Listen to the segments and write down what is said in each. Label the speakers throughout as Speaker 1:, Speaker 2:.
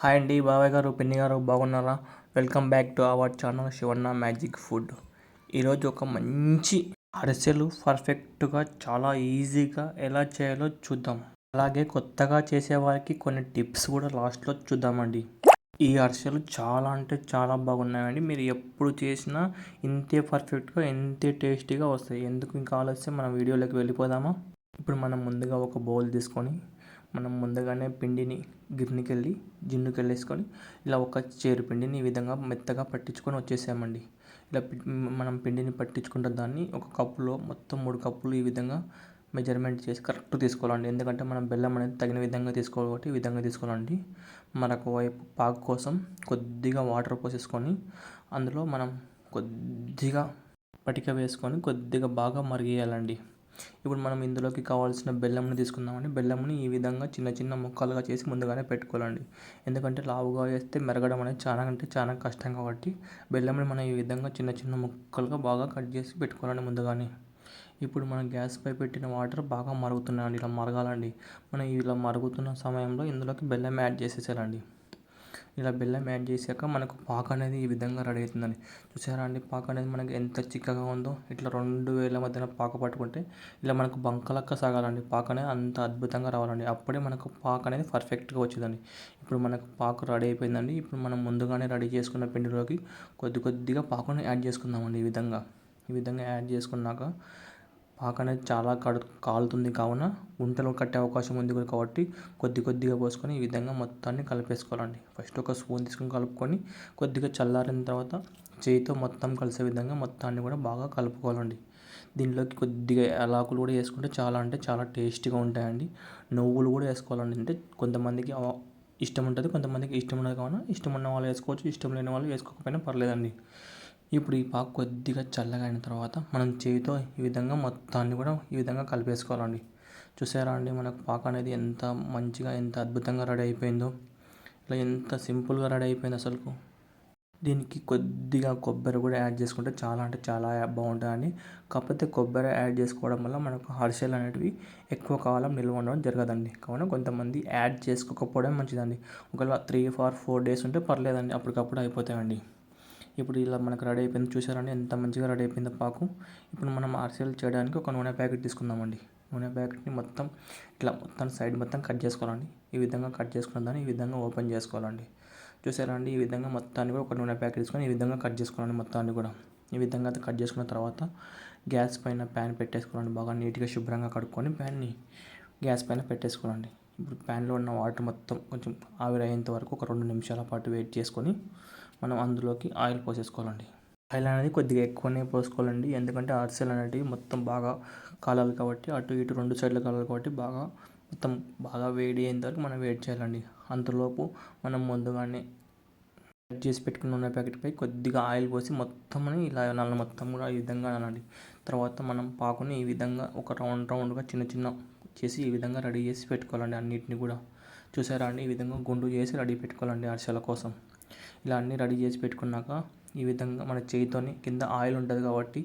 Speaker 1: Hi అండి బాబాయ్ గారు పిన్ని గారు బాగున్నారా? Welcome back to our channel Shivanna magic food. ఈరోజు ఒక మంచి అరిసెలు పర్ఫెక్ట్గా చాలా ఈజీగా ఎలా చేయాలో చూద్దాం. అలాగే కొత్తగా చేసేవారికి కొన్ని టిప్స్ కూడా లాస్ట్లో చూద్దామండి. ఈ అరిసెలు చాలా అంటే చాలా బాగున్నాయండి. మీరు ఎప్పుడు చేసినా ఇంతే పర్ఫెక్ట్గా ఇంతే టేస్టీగా వస్తాయి. ఎందుకు ఇంకా ఆలస్యం? మనం వీడియోలోకి వెళ్ళిపోదామా? ఇప్పుడు మనం ముందుగా ఒక బౌల్ తీసుకొని మనం ముందుగానే పిండిని గిర్నీకెళ్ళి వెళ్ళి ఇలా ఒక చేరు పిండిని ఈ విధంగా మెత్తగా పట్టించుకొని వచ్చేసామండి. ఇలా మనం పిండిని పట్టించుకుంటే దాన్ని ఒక కప్పులో మొత్తం మూడు కప్పులు ఈ విధంగా మెజర్మెంట్ చేసి కరెక్ట్ తీసుకోవాలండి. ఎందుకంటే మనం బెల్లం అనేది తగిన విధంగా తీసుకోవాలి కాబట్టి ఈ విధంగా తీసుకోవాలండి. మరొక వైపు పాకు కోసం కొద్దిగా వాటర్ పోసేసుకొని అందులో మనం కొద్దిగా పటిక వేసుకొని కొద్దిగా బాగా మరిగేయాలండి. ఇప్పుడు మనం ఇందులోకి కావాల్సిన బెల్లంని తీసుకుందామండి. బెల్లంని ఈ విధంగా చిన్న చిన్న ముక్కలుగా చేసి ముందుగానే పెట్టుకోవాలండి. ఎందుకంటే లావుగా వేస్తే మెరగడం అనేది చాలా అంటే చాలా కష్టం కాబట్టి బెల్లంని మనం ఈ విధంగా చిన్న చిన్న ముక్కలుగా బాగా కట్ చేసి పెట్టుకోవాలండి ముందుగానే. ఇప్పుడు మనం గ్యాస్పై పెట్టిన వాటర్ బాగా మరుగుతున్నాయండి. ఇలా మరగాలండి. మనం ఇలా మరుగుతున్న సమయంలో ఇందులోకి బెల్లం యాడ్ చేసేసేయాలండి. ఇలా బెల్లం యాడ్ చేశాక మనకు పాక అనేది ఈ విధంగా రెడీ అవుతుందండి. చూసారా అండి? పాక అనేది మనకి ఎంత చిక్కగా ఉందో ఇట్లా రెండు వేల మధ్యన పాక పట్టుకుంటే ఇలా మనకు బంకలక్క సాగాలండి. పాక అనేది అంత అద్భుతంగా రావాలండి. అప్పుడే మనకు పాక అనేది పర్ఫెక్ట్గా వచ్చిందండి. ఇప్పుడు మనకు పాక రెడీ అయిపోయిందండి. ఇప్పుడు మనం ముందుగానే రెడీ చేసుకున్న పిండిలోకి కొద్ది కొద్దిగా పాకను యాడ్ చేసుకుందామండి ఈ విధంగా. ఈ విధంగా యాడ్ చేసుకున్నాక పాక అనేది చాలా కడు కాలుతుంది కావున గుంటలు కట్టే అవకాశం ఉంది కాబట్టి కొద్ది కొద్దిగా పోసుకొని ఈ విధంగా మొత్తాన్ని కలిపేసుకోవాలండి. ఫస్ట్ ఒక స్పూన్ తీసుకొని కలుపుకొని కొద్దిగా చల్లారిన తర్వాత చేయితో మొత్తం కలిసే విధంగా మొత్తాన్ని కూడా బాగా కలుపుకోవాలండి. దీనిలోకి కొద్దిగా యాలకులు కూడా వేసుకుంటే చాలా అంటే చాలా టేస్టీగా ఉంటాయండి. నువ్వులు కూడా వేసుకోవాలండి. అంటే కొంతమందికి ఇష్టం ఉంటుంది కొంతమందికి ఇష్టం ఉండదు కావున ఇష్టం ఉన్న వాళ్ళు వేసుకోవచ్చు ఇష్టం లేని వాళ్ళు వేసుకోకపోయినా పర్లేదండి. ఇప్పుడు ఈ పాకు కొద్దిగా చల్లగా అయిన తర్వాత మనం చేతితో ఈ విధంగా మొత్తాన్ని కూడా ఈ విధంగా కలిపేసుకోవాలండి. చూసారా అండి మనకు పాకు అనేది ఎంత మంచిగా ఎంత అద్భుతంగా రెడీ అయిపోయిందో. ఇలా ఎంత సింపుల్గా రెడీ అయిపోయింది అసలు దీనికి కొద్దిగా కొబ్బరి కూడా యాడ్ చేసుకుంటే చాలా అంటే చాలా బాగుంటుందండి. కాకపోతే కొబ్బరి యాడ్ చేసుకోవడం వల్ల మనకు హర్షలు అనేటివి ఎక్కువ కాలం నిల్వ ఉండడం జరగదండి. కావున కొంతమంది యాడ్ చేసుకోకపోవడం మంచిదండి. ఒకవేళ త్రీ ఫార్ ఫోర్ డేస్ ఉంటే పర్లేదండి అప్పటికప్పుడు అయిపోతాయండి. ఇప్పుడు ఇలా మనకు రెడీ అయిపోయింది చూసారండి ఎంత మంచిగా రెడీ అయిపోయిందో పాకు. ఇప్పుడు మనం ఆర్సీఎల్ చేయడానికి ఒక నూనె ప్యాకెట్ తీసుకుందామండి. నూనె ప్యాకెట్ని మొత్తం ఇట్లా మొత్తం సైడ్ మొత్తం కట్ చేసుకోవాలండి. ఈ విధంగా కట్ చేసుకున్న దాన్ని ఈ విధంగా ఓపెన్ చేసుకోవాలండి. చూసారా అండి ఈ విధంగా మొత్తాన్ని కూడా ఒక నూనె ప్యాకెట్ తీసుకొని ఈ విధంగా కట్ చేసుకోవాలండి మొత్తాన్ని కూడా. ఈ విధంగా కట్ చేసుకున్న తర్వాత గ్యాస్ పైన ప్యాన్ పెట్టేసుకోవాలండి. బాగా నీట్గా శుభ్రంగా కడుక్కొని ప్యాన్ని గ్యాస్ పైన పెట్టేసుకోవాలండి. ఇప్పుడు ప్యాన్లో ఉన్న వాటర్ మొత్తం కొంచెం ఆవిరి అయ్యేంత వరకు ఒక రెండు నిమిషాల పాటు వెయిట్ చేసుకొని మనం అందులోకి ఆయిల్ పోసేసుకోవాలండి. ఆయిల్ అనేది కొద్దిగా ఎక్కువనే పోసుకోవాలండి. ఎందుకంటే అరిసెలు అనేటివి మొత్తం బాగా కాలాలి కాబట్టి అటు ఇటు రెండు సైడ్లు కాలాలి కాబట్టి బాగా మొత్తం బాగా వేడి అయిన వరకు మనం వేడి చేయాలండి. అంతలోపు మనం ముందుగానే కట్ చేసి పెట్టుకుని ఉన్న ప్యాకెట్పై కొద్దిగా ఆయిల్ పోసి మొత్తం ఇలా నల్ల మొత్తం కూడా ఈ విధంగా అనాలి తర్వాత మనం పాకుని ఈ విధంగా ఒక రౌండ్ రౌండ్గా చిన్న చిన్న చేసి ఈ విధంగా రెడీ చేసి పెట్టుకోవాలండి అన్నిటిని కూడా. చూసారా అండి? ఈ విధంగా గుండు చేసి రెడీ పెట్టుకోవాలండి అరిసెల కోసం. ఇలా అన్నీ రెడీ చేసి పెట్టుకున్నాక ఈ విధంగా మన చేయితోని కింద ఆయిల్ ఉంటుంది కాబట్టి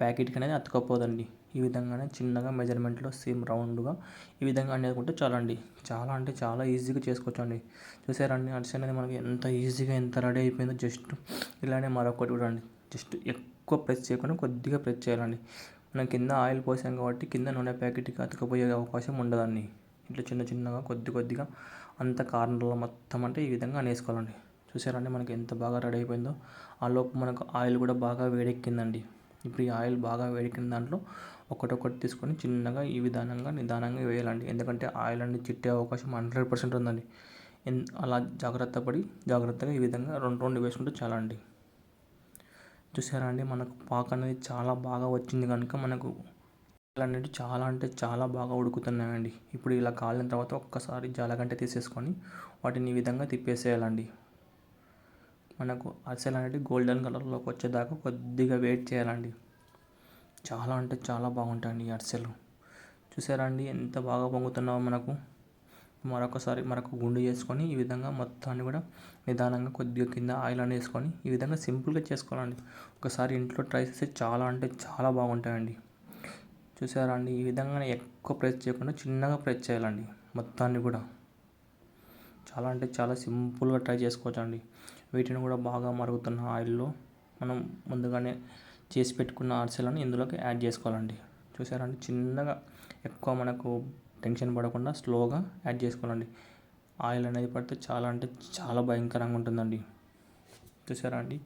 Speaker 1: ప్యాకెట్కి అనేది అతుకపోదండి ఈ విధంగానే చిన్నగా మెజర్మెంట్లో సేమ్ రౌండ్గా ఈ విధంగా అనేకుంటే చాలా అండి చాలా అంటే చాలా ఈజీగా చేసుకోవచ్చు అండి చూసారండి అరిసె అనేది మనకి ఎంత ఈజీగా ఎంత రెడీ అయిపోయిందో జస్ట్ ఇలానే మరొకటి కూడా అండి జస్ట్ ఎక్కువ ప్రెస్ చేయకుండా కొద్దిగా ప్రెస్ చేయాలండి. మనం కింద ఆయిల్ పోసాం కాబట్టి కింద నూనె ప్యాకెట్కి అతుకపోయే అవకాశం ఉండదండి. ఇట్లా చిన్న చిన్నగా కొద్ది కొద్దిగా అంత కార్నర్లో మొత్తం అంటే ఈ విధంగా అనేసుకోవాలండి. చూసారండి మనకి ఎంత బాగా రెడీ అయిపోయిందో. ఆ మనకు ఆయిల్ కూడా బాగా వేడెక్కిందండి. ఇప్పుడు ఈ ఆయిల్ బాగా వేడెక్కిన దాంట్లో ఒకటొకటి తీసుకొని చిన్నగా ఈ విధానంగా నిదానంగా వేయాలండి. ఎందుకంటే ఆయిల్ అనేది చిట్టే అవకాశం హండ్రెడ్ పర్సెంట్ ఉందండి. అలా జాగ్రత్త పడి జాగ్రత్తగా ఈ విధంగా రెండు రెండు వేసుకుంటే చాలా అండి చూసారా అండి మనకు పాక అనేది చాలా బాగా వచ్చింది కనుక మనకు అనేది చాలా అంటే చాలా బాగా ఉడుకుతున్నాయండి. ఇప్పుడు ఇలా కాలిన తర్వాత ఒక్కసారి జాలగంట తీసేసుకొని వాటిని ఈ విధంగా తిప్పేసేయాలండి. మనకు అరిసెలు అనేవి గోల్డెన్ కలర్లోకి వచ్చేదాకా కొద్దిగా వెయిట్ చేయాలండి. చాలా అంటే చాలా బాగుంటాయండి ఈ అరిసెలు. చూసారా అండి? ఎంత బాగా పొంగుతున్నావో మనకు. మరొకసారి మరొక గుండు చేసుకొని ఈ విధంగా మొత్తాన్ని కూడా నిదానంగా కొద్దిగా కింద ఆయిల్ అని వేసుకొని ఈ విధంగా సింపుల్గా చేసుకోవాలండి. ఒకసారి ఇంట్లో ట్రై చేస్తే చాలా అంటే చాలా బాగుంటాయండి. చూసారా అండి? ఈ విధంగా ఎక్కువ ప్రెస్ చేయకుండా చిన్నగా ప్రెస్ చేయాలండి మొత్తాన్ని కూడా. చాలా అంటే చాలా సింపుల్గా ట్రై చేసుకోవచ్చండి. వీటిని కూడా బాగా మరుగుతున్న ఆయిల్లో మనం ముందుగానే చేసి పెట్టుకున్న అరిసెలను ఇందులోకి యాడ్ చేసుకోవాలండి. చూసారండి? చిన్నగా ఎక్కువ మనకు టెన్షన్ పడకుండా స్లోగా యాడ్ చేసుకోవాలండి. ఆయిల్ అనేది పడితే చాలా అంటే చాలా భయంకరంగా ఉంటుందండి. చూసారా అండి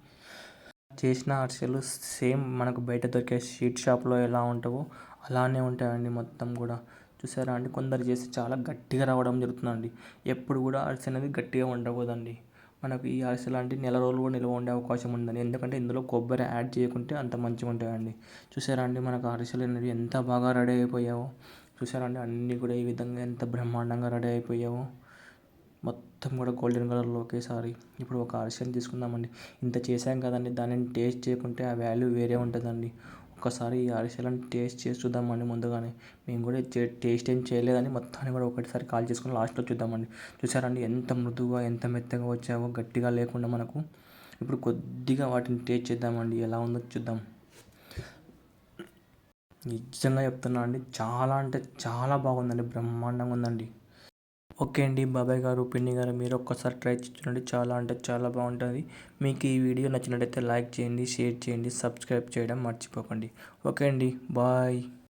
Speaker 1: చేసిన అరిసెలు సేమ్ మనకు బయట దొరికే స్వీట్ షాప్లో ఎలా ఉంటావో అలానే ఉంటాయండి మొత్తం కూడా. చూసారా అండి? కొందరు చేసి చాలా గట్టిగా రావడం జరుగుతుందండి. ఎప్పుడు కూడా అరిసె అనేది గట్టిగా ఉండకూడదండి మనకు ఈ అరిసె లాంటి నెల రోజులు కూడా నిల్వ ఉండే అవకాశం ఉందండి ఎందుకంటే ఇందులో కొబ్బరి యాడ్ చేయకుంటే అంత మంచిగా ఉంటాయండి. చూసారా అండి మనకు అరిసెలు అనేవి ఎంత బాగా రెడీ అయిపోయావో. చూసారా అండి అన్నీ కూడా ఈ విధంగా ఎంత బ్రహ్మాండంగా రెడీ అయిపోయావో. మొత్తం కూడా గోల్డెన్ కలర్లో ఒకేసారి ఇప్పుడు ఒక అరిసెని తీసుకుందామండి. ఇంత చేసాం కదండి దానిని టేస్ట్ చేయకుంటే ఆ వాల్యూ వేరే ఉంటుందండి. ఒక్కసారి ఈ అరిసెలను టేస్ట్ చేసి చూద్దామండి ముందుగానే. మేము కూడా టేస్ట్ ఏం చేయలేదని మొత్తాన్ని కూడా ఒకటిసారి కాల్ చేసుకుని లాస్ట్లో చూద్దామండి. చూసారండి ఎంత మృదువుగా ఎంత మెత్తగా వచ్చావో గట్టిగా లేకుండా మనకు. ఇప్పుడు కొద్దిగా వాటిని టేస్ట్ చేద్దామండి. ఎలా ఉందో చూద్దాం. నిజంగా చెప్తున్నా అండి చాలా అంటే చాలా బాగుందండి. బ్రహ్మాండంగా ఉందండి. ఓకే అండి. బాబాయ్ గారు పిన్ని గారు మీరు ఒక్కసారి ట్రై చూడండి. చాలా అంటే చాలా బాగుంటుంది. మీకు ఈ వీడియో నచ్చినట్టయితే లైక్ చేయండి షేర్ చేయండి సబ్స్క్రైబ్ చేయడం మర్చిపోకండి. ఓకే అండి. బాయ్.